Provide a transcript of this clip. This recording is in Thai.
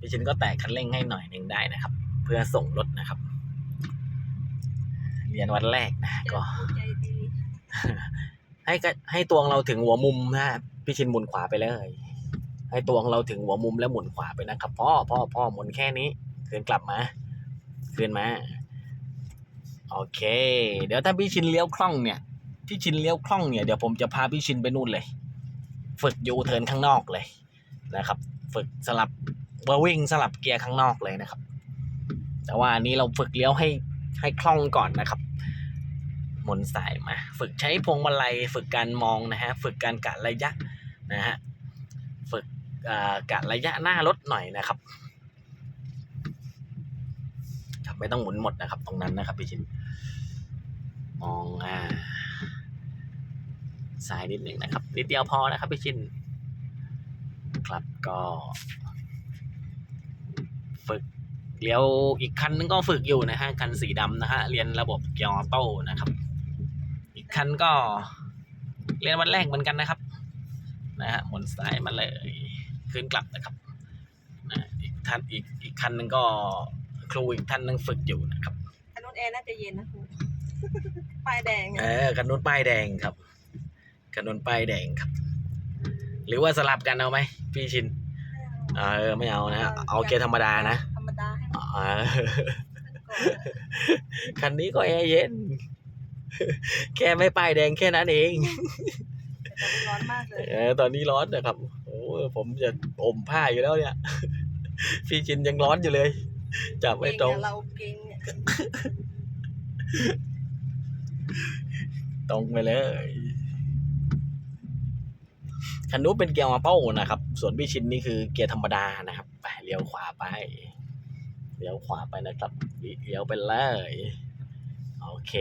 พี่ชินก็แตะคันเร่งให้หน่อยหนึ่งได้นะครับ เพื่อส่งรถนะครับ เรียนวันแรกนะก็ใจดีให้กะให้ตวงเราถึงหัวมุมนะพี่ชินหมุนขวาไปเลย ให้ตวงเราถึงหัวมุมแล้วหมุนขวาไปนะครับ พ่อพ่อพ่อหมุนแค่นี้คืนกลับมาคืนมาโอเค เดี๋ยวถ้าพี่ชินเลี้ยวคล่องเนี่ยพี่ชินเลี้ยวคล่องเนี่ยเดี๋ยวผมจะพาพี่ชินไปนู่นเลย ฝึกยูเทิร์นข้างนอกเลยนะครับ ฝึกสลับ ว่าวิ่งสลับเกียร์ข้างนอกเลยนะครับ แต่ว่าอันนี้เราฝึกเลี้ยวให้ให้คล่องก่อนนะครับ หมุนสายมา ฝึกใช้พวงมาลัย ฝึกการมองนะฮะ ฝึกการกะระยะนะฮะ ฝึกกะระยะหน้ารถหน่อยนะครับครับไม่ต้องหมุนหมดนะครับ ตรงนั้นนะครับพี่ชินมองอ่าสายนิดหนึ่งนะครับนิดเดียวพอนะครับพี่ชินครับก็ ฝึกเลี้ยวอีกคันนึงก็ฝึกอยู่นะฮะคันสีดำนะฮะเรียนระบบเกียร์ออโต้นะครับ อีกคันก็เรียนวันแรกเหมือนกันนะครับนะฮะหมุนสายมาเลยขึ้นกลับนะครับนะอีกท่านอีกอีกคันนึงก็ครูอีกท่านนึงฝึกอยู่นะครับอันนู้นแอร์น่าจะเย็นนะครูป้ายแดงเออะอคันนู้นป้ายแดงครับคันนู้นป้ายแดงครับ หรือว่าสลับกันเอาไหมพี่ชิน เออไม่เอานะ เอาเกียร์ธรรมดานะ ธรรมดาให้มันอ่าก่อนคันนี้ก็แอร์เย็น แค่ไม่ป้ายแดงแค่นั้นเอง แต่ตอนนี้ร้อนมากเลยเออตอนนี้ร้อนนะครับ โอ้ยผมจะอมผ้าอยู่แล้วเนี่ย พี่ชินยังร้อนอยู่เลย จับไม่ตรง เก่อะเราเก่งเนี่ยตรงไปเลย คันนู้นเป็นเกียร์มาเป้านะครับ ส่วนพี่ชินนี่คือเกียร์ธรรมดานะครับไปเลี้ยวขวาไป เลี้ยวขวาไปนะครับ เลี้ยวไปเลย โอเค